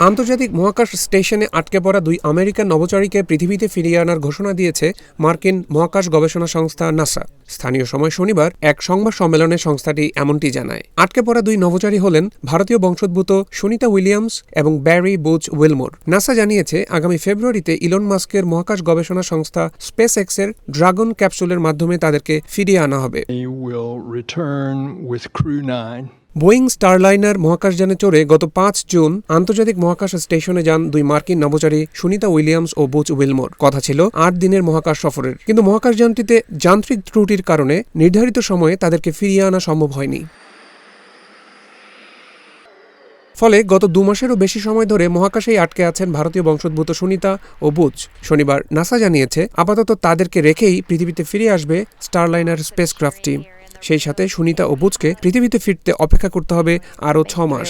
আন্তর্জাতিক মহাকাশ স্টেশনে আটকে পড়া দুই আমেরিকান নভোচারীকে পৃথিবীতে ফিরিয়ে আনার ঘোষণা দিয়েছে মার্কিন মহাকাশ গবেষণা সংস্থা নাসা। স্থানীয় সময় শনিবার এক সংবাদ সম্মেলনে সংস্থাটি এমনটি জানায়। আটকে পড়া দুই নভোচারী হলেন ভারতীয় বংশোদ্ভূত সুনিতা উইলিয়ামস এবং ব্যারি বুচ উইলমোর। নাসা জানিয়েছে, আগামী ফেব্রুয়ারিতে ইলন মাস্কের মহাকাশ গবেষণা সংস্থা স্পেস এক্সের ড্রাগন ক্যাপসুলের মাধ্যমে তাদেরকে ফিরিয়ে আনা হবে। He will return with Crew 9 Boeing Starliner মহাকাশযানে চড়ে গত পাঁচ জুন আন্তর্জাতিক মহাকাশ স্টেশনে যান দুই মার্কিন নভোচারী সুনিতা উইলিয়ামস ও বুচ উইলমোর। কথা ছিল আট দিনের মহাকাশ সফরের। কিন্তু মহাকাশযানটিতে যান্ত্রিক ত্রুটির কারণে নির্ধারিত সময়ে তাদেরকে ফিরিয়ে আনা সম্ভব হয়নি। ফলে গত দু মাসেরও বেশি সময় ধরে মহাকাশেই আটকে আছেন ভারতীয় বংশোদ্ভূত সুনিতা ও বুচ শনিবার নাসা জানিয়েছে, আপাতত তাদেরকে রেখেই পৃথিবীতে ফিরে আসবে স্টারলাইনার স্পেসক্রাফটটি সেই সাথে সুনিতা ও বুচকে পৃথিবীতে ফিরতে অপেক্ষা করতে হবে আরও ছ মাস।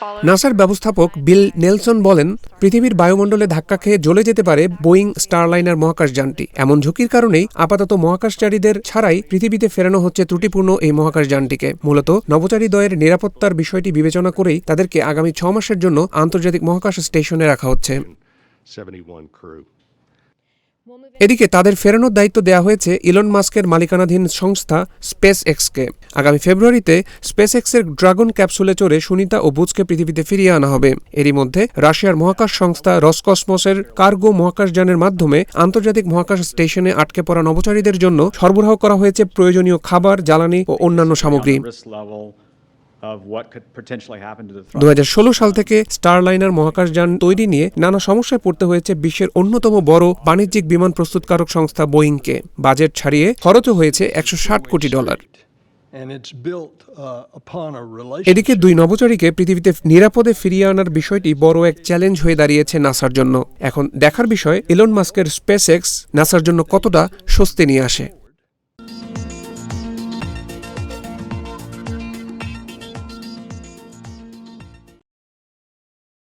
follow নাসার ব্যবস্থাপক বিল নেলসন বলেন পৃথিবীর বায়ুমণ্ডলে ধাক্কা খেয়ে জ্বলে যেতে পারে বোয়িং স্টারলাইনার মহাকাশযানটি এমন ঝুঁকির কারণেই আপাতত মহাকাশচারীদের ছাড়াই পৃথিবীতে ফেরানো হচ্ছে ত্রুটিপূর্ণ এই মহাকাশযানটিকে মূলত নভোচারী দ্বয়ের নিরাপত্তার বিষয়টি বিবেচনা করেই তাদেরকে আগামী ছ মাসের জন্য আন্তর্জাতিক মহাকাশ স্টেশনে রাখা হচ্ছে। 71 crew. এদিকে তাদের ফেরানোর দায়িত্ব দেওয়া হয়েছে ইলন মাস্কের মালিকানাধীন সংস্থা স্পেস এক্সকে আগামী ফেব্রুয়ারিতে স্পেস এক্সের ড্রাগন ক্যাপসুলে চড়ে সুনিতা ও বুচকে পৃথিবীতে ফিরিয়ে আনা হবে। এরই মধ্যে রাশিয়ার মহাকাশ সংস্থা রসকসমসের কার্গো মহাকাশযানের মাধ্যমে আন্তর্জাতিক মহাকাশ স্টেশনে আটকে পড়া নভোচারীদের জন্য সরবরাহ করা হয়েছে প্রয়োজনীয় খাবার, জ্বালানি ও অন্যান্য সামগ্রী। দু thrust. সাল থেকে স্টারলাইনার মহাকাশযান তৈরি নিয়ে নানা সমস্যায় পড়তে হয়েছে বিশ্বের অন্যতম বড় বাণিজ্যিক বিমান প্রস্তুতকারক সংস্থা বোয়িংকে। বাজেট ছাড়িয়ে খরচও হয়েছে একশো ষাট কোটি dollar. And it's built uh, upon a এদিকে দুই নভোচারীকে পৃথিবীতে নিরাপদে ফিরিয়ে আনার বিষয়টি বড় এক চ্যালেঞ্জ হয়ে দাঁড়িয়েছে নাসার জন্য। এখন দেখার বিষয় ইলন মাস্কের স্পেস এক্স নাসার জন্য কতটা স্বস্তি নিয়ে আসে।